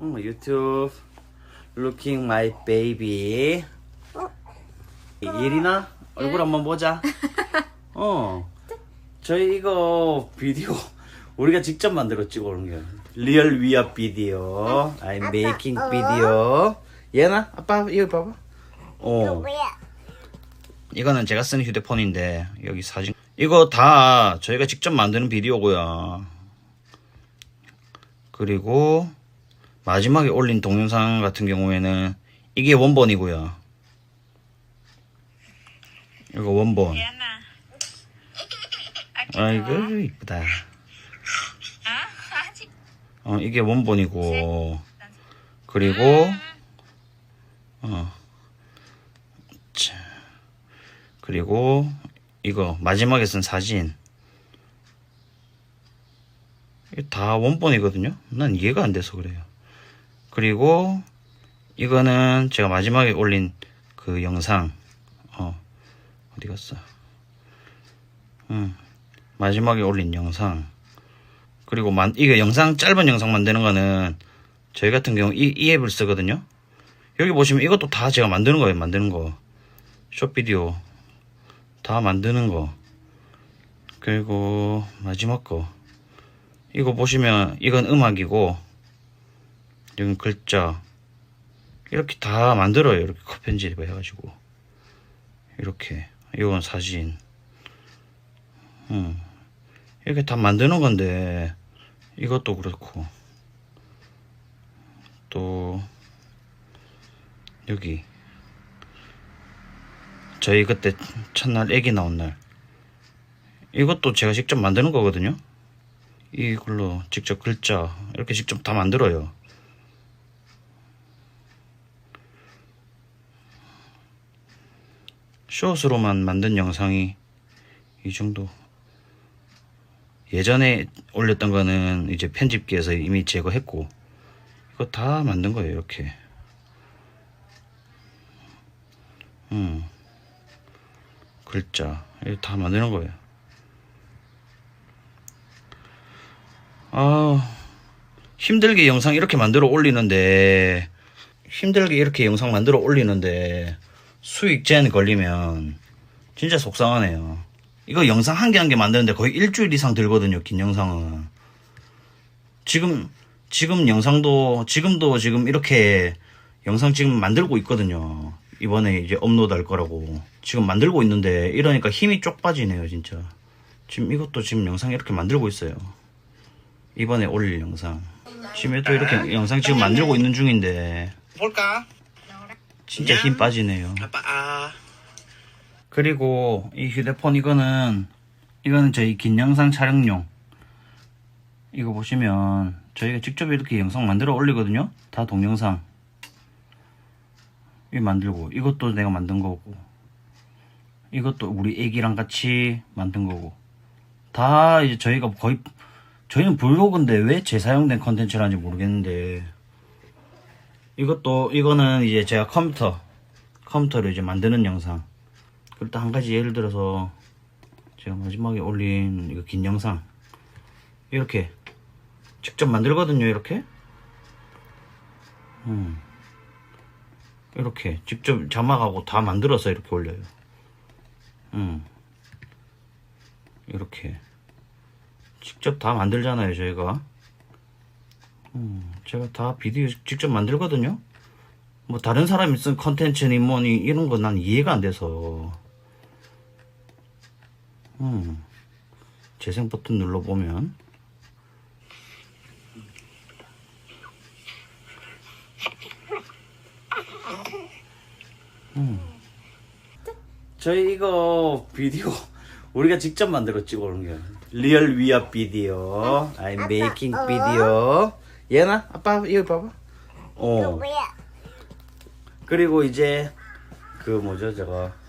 어, 유튜브. Looking my baby. 예린아 얼굴 한번 보자. 어. 저희 이거 비디오 우리가 직접 만들어 찍어 오는 거야 리얼 위압 비디오. I'm making video 예나 아빠 이거 봐봐. 어? 이거는 제가 쓰는 휴대폰인데 여기 사진. 이거 다 저희가 직접 만드는 비디오고요. 그리고 마지막에 올린 동영상 같은 경우에는 이게 원본이고요. 이거 원본. 아이고 이쁘다. 어? 이게 원본이고. 그리고 어 자, 그리고 이거 마지막에 쓴 사진. 이게 다 원본이거든요? 난 이해가 안 돼서 그래요 그리고 이거는 제가 마지막에 올린 그 영상. 어 어디 갔어? 음 마지막에 올린 영상. 그리고 만 이거 영상 짧은 영상 만드는 거는 저희 같은 경우 이, 이 앱을 쓰거든요. 여기 보시면 이것도 다 제가 만드는 거예요 만드는 거. 숏비디오. 다 만드는 거. 그리고 마지막 거. 이거 보시면 이건 음악이고 여기 글자. 이렇게 다 만들어요. 이렇게 컷 편집 해가지고. 이렇게. 이건 사진. 음. 이렇게 다 만드는 건데 이것도 그렇고. 또 여기. 저희 그때 첫날 애기 나온 날. 이것도 제가 직접 만드는 거거든요. 이걸로 직접 글자 이렇게 직접 다 만들어요 숏으로만 만든 영상이 이 정도. 예전에 올렸던 거는 이제 편집기에서 이미 제거했고 이거 다 만든 거예요 이렇게. 음. 글자 이거 다 만드는 거예요. 아 힘들게 영상 이렇게 만들어 올리는데 힘들게 이렇게 영상 만들어 올리는데 수익 제한 걸리면 진짜 속상하네요 이거 영상 한 개 한 개 만드는데 거의 일주일 이상 들거든요, 긴 영상은. 지금, 지금 영상도, 지금도 지금 이렇게 영상 지금 만들고 있거든요. 이번에 이제 업로드 할 거라고. 지금 만들고 있는데 이러니까 힘이 쪽 빠지네요, 진짜. 지금 이것도 지금 영상 이렇게 만들고 있어요. 이번에 올릴 영상. 지금 또 이렇게 영상 지금 만들고 있는 중인데 볼까? 진짜 힘 빠지네요. 아빠 아. 그리고 이 휴대폰 이거는 이거는 저희 긴 영상 촬영용. 이거 보시면 저희가 직접 이렇게 영상 만들어 올리거든요. 다 동영상. 이 만들고 이것도 내가 만든 거고. 이것도 우리 애기랑 같이 만든 거고. 다 이제 저희가 거의 저희는 브이로그인데 왜 재사용된 컨텐츠라는지 모르겠는데 이것도 이거는 이제 제가 컴퓨터 컴퓨터로 이제 만드는 영상. 또한 가지 예를 들어서 제가 마지막에 올린 이거 긴 영상. 이렇게 직접 만들거든요 이렇게. 음. 이렇게 직접 자막하고 다 만들어서 이렇게 올려요. 음. 이렇게. 직접 다 만들잖아요 저희가 음, 제가 다 비디오 직접 만들거든요. 뭐 다른 사람이 쓴 컨텐츠니 뭐니 이런 거 난 이해가 안 돼서. 음, 재생 버튼 눌러보면. 음. 저희 이거 비디오 우리가 직접 만들어 찍어 오는 거야 리얼 위압 비디오 I'm making video 얘나? 아빠 이거 봐봐. 어. 뭐야? 그리고 이제 그 뭐죠 저거